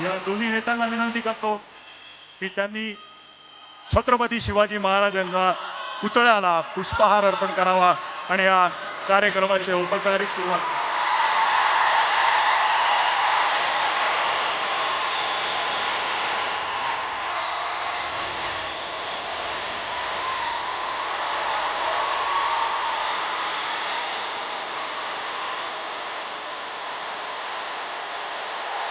या दोन्ही नेत्यांना विनंती करतो की त्यांनी छत्रपती शिवाजी महाराजांना पुतळ्याला पुष्पहार अर्पण करावा आणि या कार्यक्रमाचे औपचारिक सुरुवात